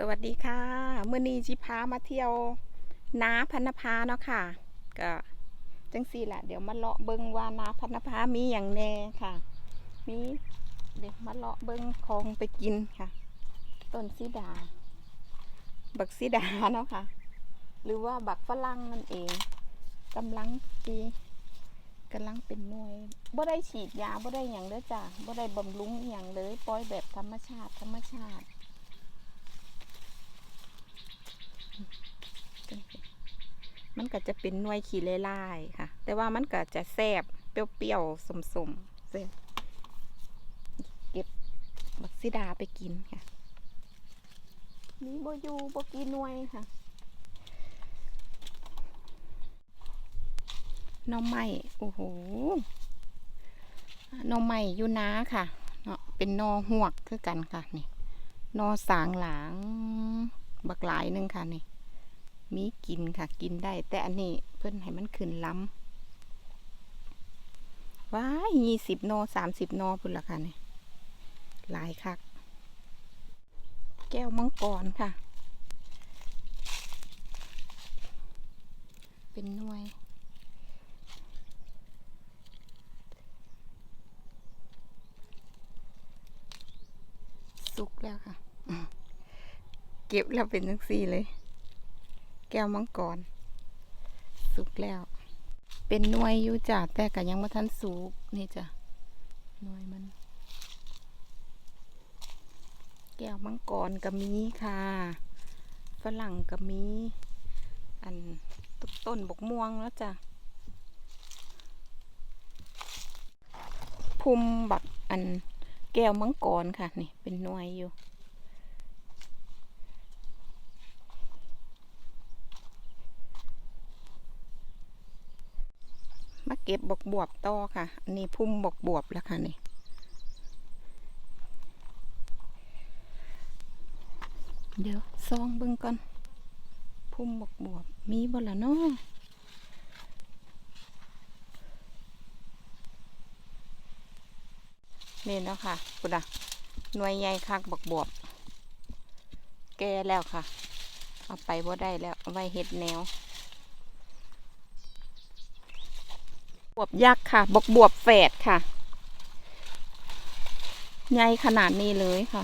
สวัสดีค่ะเมื่อนี้จิพามาเที่ยวนาพันนภาเนาะค่ะ ก็จังสี่แหละเดี๋ยวมาเลาะเบิงว่านาพันนภามีอย่างแน่ค่ะ มีเดี๋ยวมาเลาะเบิงของไปกินค่ะ ต้นซีดา บักซีดาเนาะค่ะ หรือว่าบักฝรั่งนั่นเองกำลังปีกำลังเป็นหน่วยบ่ได้ฉีดยาบ่ได้อย่างเด้อจ้ะบ่ได้บำรุงอย่างเลยปล่อยแบบธรรมชาติธรรมชาติ มันก็จะเป็นหน่วยขี้ลายๆค่ะ แต่ว่ามันก็จะแซ่บเปรี้ยวๆสมๆแซ่บเก็บบักซิดาไปกินค่ะมีโบอยูโบกีหน่วยค่ะหน้องใหม่โอ้โหหน้องใหม่อยู่นาค่ะเนาะเป็นหนอหวกคือกันค่ะนี่หนอสางหลาง บักหลายหนึงค่ะนี่ มีกินค่ะ กินได้ แต่อันนี้เพิ่นให้มันขึ้นล้ำว้ายยี่สิบโนสามสิบโนพุ่นละค่ะนี่หลายคัก แก้วมังกรค่ะ เป็นหน่วยสุกแล้วค่ะ เก็บแล้วเป็นจังซี่เลย แก้วมังกร สุกแล้ว เป็นหน่วยอยู่จ้ะแต่ก็ยังไม่ทันสุกนี่จ้ะหน่วยมัน แก้วมังกรก็มีค่ะฝรั่งก็มี อันต้นบกม่วงแล้วจ้ะภูมิบักอันแก้วมังกรค่ะ นี่เป็นหน่วยอยู่ เก็บบกบวบต่อค่ะ อันนี้พุ่มบกบวบแล้วค่ะนี่เดี๋ยวซองเบิ่งก่อน พุ่มบกบวบมีบ่ละเนาะนี่เนาะค่ะคุณอะหน่วยใหญ่คักบกบวบ แก่แล้วค่ะ เอาไปบ่ได้แล้วเอาไว้เฮ็ดแนว บวบยักษ์ค่ะ บกบวบแฝดค่ะ ใหญ่ขนาดนี้เลยค่ะ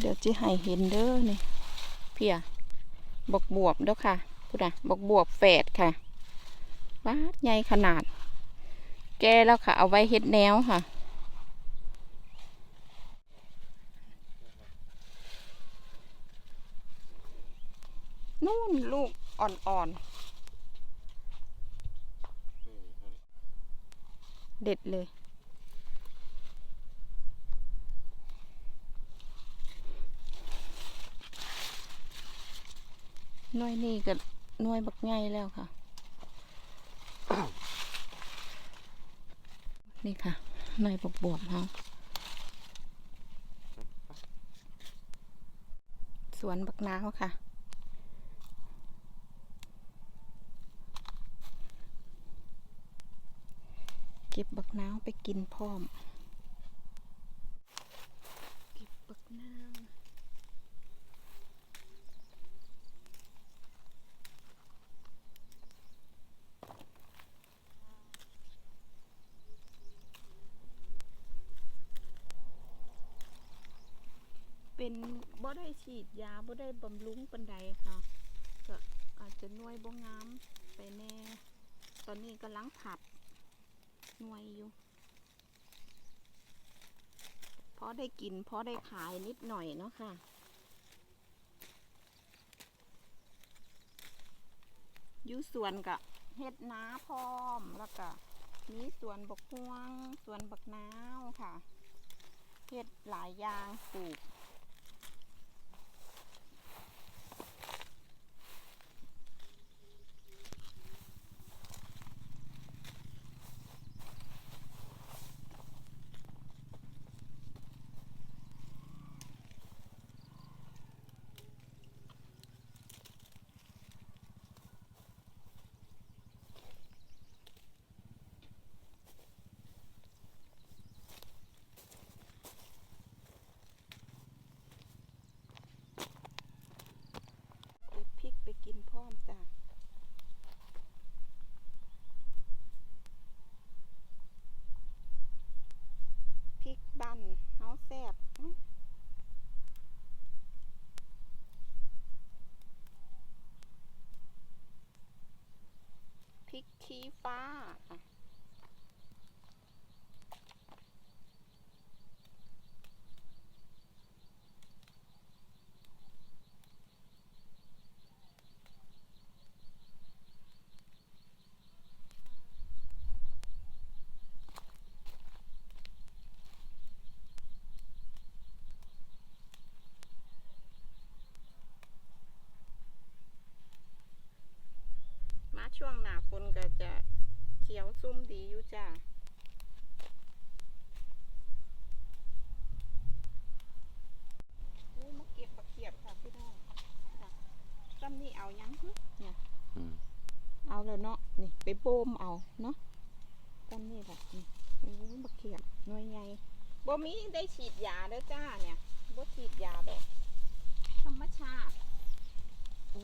เดี๋ยวจะให้เห็นเด้อนี่เพียบกบวบเด้อค่ะพูดนะบกบวบแฝดค่ะบ้าใหญ่ขนาด แกแล้วค่ะ เอาไว้เฮ็ดแนวค่ะนู่นลูกอ่อนๆ เด็ดเลยหน่วยนี่ก็หน่วยบักใหญ่แล้วค่ะ นี่ค่ะหน่วยบวบบวบๆเฮาสวนบักนาวค่ะ เก็บบัก นาวไปกินพร้อม เก็บบักนาวเป็นบ่ได้ฉีดยาบ่ได้บำรุงปันใดค่ะ ก็อาจจะน่วยบ่งามไปแน่ ตอนนี้กำลังผัด หน่วยอยู่พอได้กิน เพอได้ขายนิดหน่อยเนาะค่ะ อยู่สวนกับเฮ็ดน้าพร้อมแล้วก็มีสวนบกฮวงสวนบักนาวค่ะเฮ็ดหลายอย่างปลูก ซ่บพริกขี้ฟ้า ช่วงหน้าฝนก็จะเขียวซุ่มดีอยู่จ้าอุ้ยมาเก็บปลาเขียบค่ะพี่น้องค่ะซ้ำนี่เอายังหึเนี่ยอืมเอาแล้วเนาะนี่ไปโบมเอาเนาะซ้ำนี่แหละนี่โอ้ยปลาเขียบหน่วยใหญ่บ่มีได้ฉีดยาเด้อจ้าเนี่ยบ่ฉีดยาดอกธรรมชาติโอ้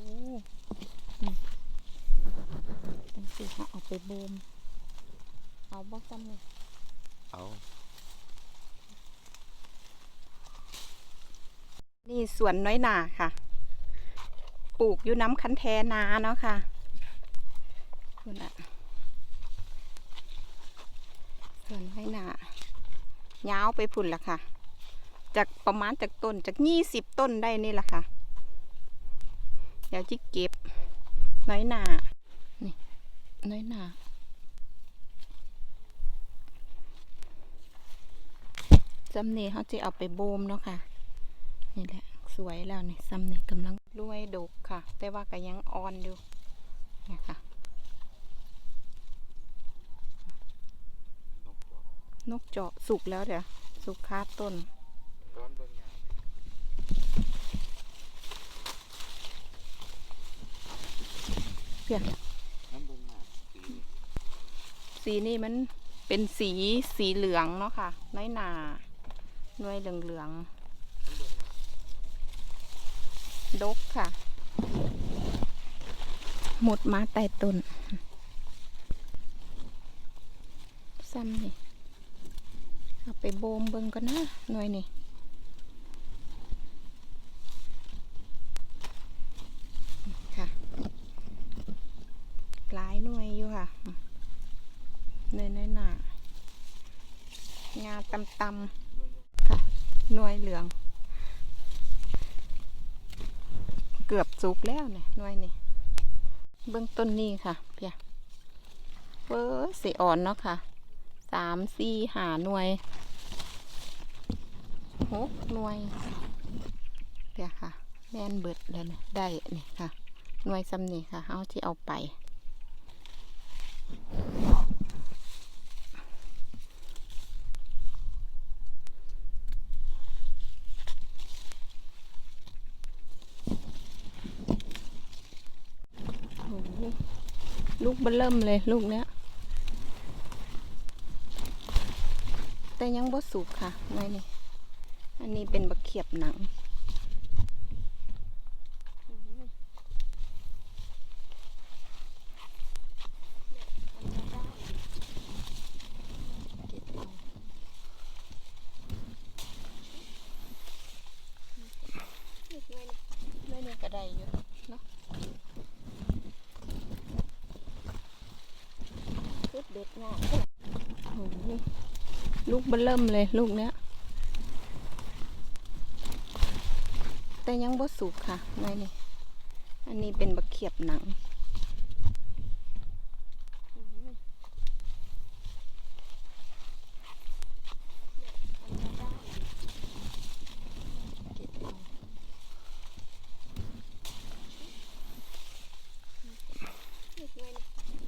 นี่ จังสิค่ะเอาไปโบมเอาบ่ซ้ำนี่เอานี่สวนน้อยหนาค่ะ ปลูกอยู่น้ำคันแทนาเนาะค่ะคุณอะสวนน้อยหนายาวไปพุ่นละค่ะ จากประมาณจากต้นจากยี่สิบต้นได้นี่แหละค่ะ เดี๋ยวจิเก็บน้อยหนานี่ น้อยหนาจำนี่เขาจะเอาไปโบมเนาะค่ะ นี่แหละ สวยแล้วนี่ซ้ำนี่กำลังรวย ดกค่ะ แต่ว่าก็ยังอ่อนอยู่เนี่ยค่ะ นกเจาะสุกแล้วเดี๋ยว สุกคาต้นเบิ่ยาม เพียง น้ำเบิ่งยามสี สีนี่มันเป็นสีสีเหลืองเนาะค่ะ น้อยหนาหน่วยเหลืองเหลืองน้ำเบิ่งยามๆดกค่ะ หมดมาใต้ต้นซ้ำนี่เอาไปโบมเบิ่งก่อนนะหน่วยนี่ค่ะ หลายหน่วยอยู่ค่ะ เนยน้อยหนางาตำตำค่ะ หน่วยเหลือง เกือบสุกแล้วเนี่ยหน่วยนี่ เบื้องต้นนี่ค่ะเพียเว้ยสีอ่อนเนาะค่ะ สามสี่หาหน่วยหกหน่วยเพียค่ะ แม่นเบิดแล้วนะได้นี่ค่ะ หน่วยซ้ำนี่ค่ะ เอาที่เอาไป โอ้โหลู กเบลเริ่มเลยลูกเนี้ย แต่ยังบ่สุกค่ะไว้นี่ อันนี้เป็นบักเขียบหนัง ไม่นี่ก็ได้อยู่เนาะลูกเด็ดงามลูกเบลเริ่มเลยลูกเนี้ย แต่ยังบ่สุกค่ะไม่นี่อันนี้เป็นบักเขียบหนัง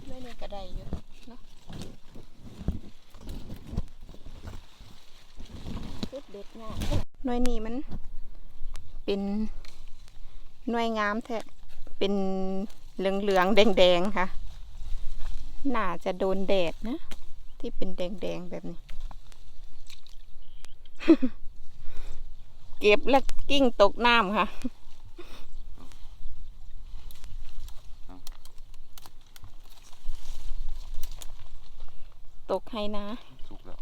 ไม่นี่ก็ได้อยู่เนาะเด็ดเด็ดงามห น่วยนี้มัน เป็นหน่วยงามแท้เป็นเหลืองเหลืองๆแดงแดงๆค่ะ น่าจะโดนแดดนะ ที่เป็นแดงแดงๆแบบนี้ เก็บแล้วกิ้งตกน้ำค่ะตกให้นะ สุกแล้ว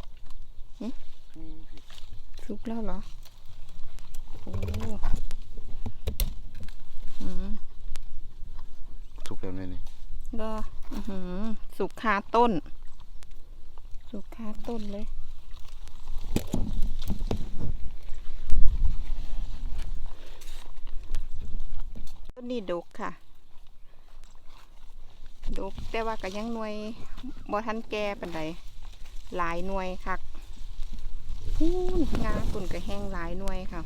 หึอืมสิสุกแล้วเหรอโอ้อืม สุกแล้วเนี่ยนี่ก็สุกคาต้น สุกคาต้นเลยต้นนี้ดกค่ะ ดกแต่ว่าก็ยังหน่วยบ่ทันแก่ปานใดหลายหน่วยคักฮู้นงาตุ่นก็แห้งหลายหน่วยค่ะ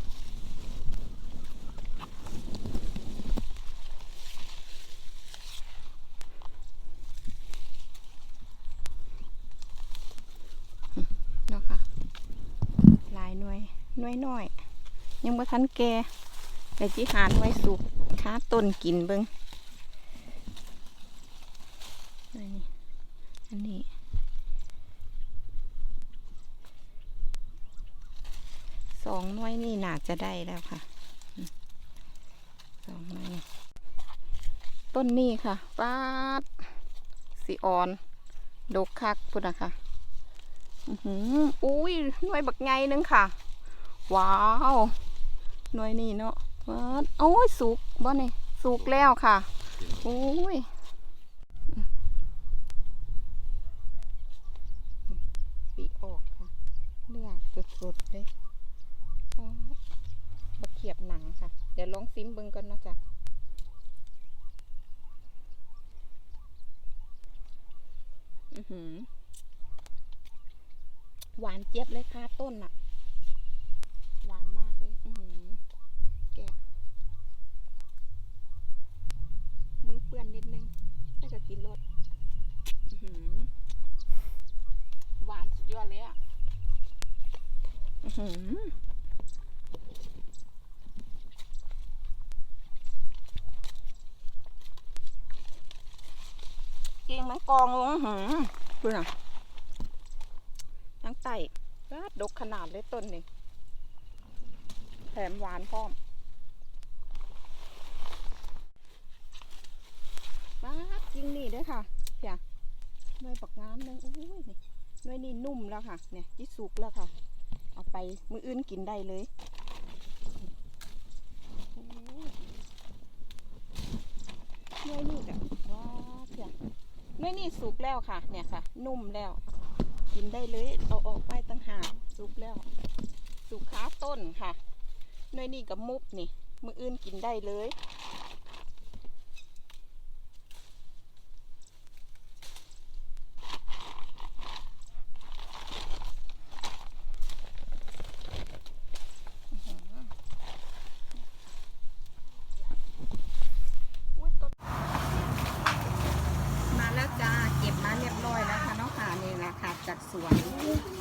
เนาะค่ะหลายห น่วยหน่วยน้อยยังบ่ทันแก่แต่จิหารไว้สุกค้าต้นกินเบิงอันนี้อันนี้สองน่วยนี่น่าจะได้แล้วค่ะสองน่วยต้นนี้ค่ะป้าดสีอ่อนดกคักพุ่นนะคะอือหืออุ้ยหน่วยบักไงนึงค่ะ ว้าว หน่วยนี่เนาะว้าโอ้ยสุกบ่นี่สุกแล้วค่ะโอ้ยปีออกค่ะเนื้อสดๆเลยป๊าดบะเขียบหนังค่ะ เดี๋ยวลองซิมเบิ่งก่อนเนาะจ้ะอือหือหวานเจี๊ยบเลยค่ะต้นอะหวานมากเลย อือหือแกะมือเปื้อนนิดนึงน่าจะกินรสหวานสุดยอดเลยอะกิ่งมันกองลงหือเพื่อนะทั้งไต่ก็ดกขนาดเลยต้นนี่แถมหวานพร้อมบ้าดจริงนี่ เด้วยค่ะเพียหน่วยปักงามหนึงอุ้ยหน่วยนี่นุ่มแล้วค่ะ เนี่ยจิสุกแล้วค่ะ เอาไปมืออื่นกินได้เลยหน่วยนี่แบบว้าเพียหน่วยนี่สุกแล้วค่ะ เนี่ยค่ะ นุ่มแล้ว กินได้เลยเอาออกไปตั้งหากสุกแล้วสุกขาต้นค่ะหน่วยนี่กับมุบนี่มืออื่นกินได้เลยต้นมาแล้วจ้า เก็บมาเรียบร้อยแล้วค่ะเนาะค่ะนี่แหละค่ะ จากสวน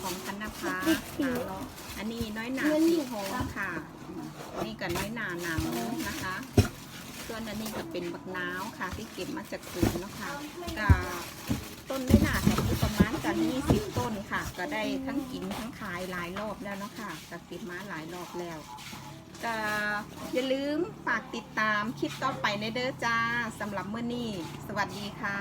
ของพันนภาค่ะเนาะอันนี้น้อย หนาสีทองค่ะ นี่ก็น้อยหนาหนังนะคะ ส่วนอันนี้ก็เป็นบักนาวค่ะ ที่เก็บมาจากสวนเนาะค่ะก็ต้นน้อยหนาแบบนี้ประมาณกันนี่สิบต้นค่ะ ก็ได้ทั้งกินทั้งขายหลายรอบแล้วเนาะค่ะก็เก็บมาหลายรอบแล้วก็อย่าลืมฝากติดตามคลิปต่อไปในเด้อจ้าสำหรับเมื่อนี้ สวัสดีค่ะ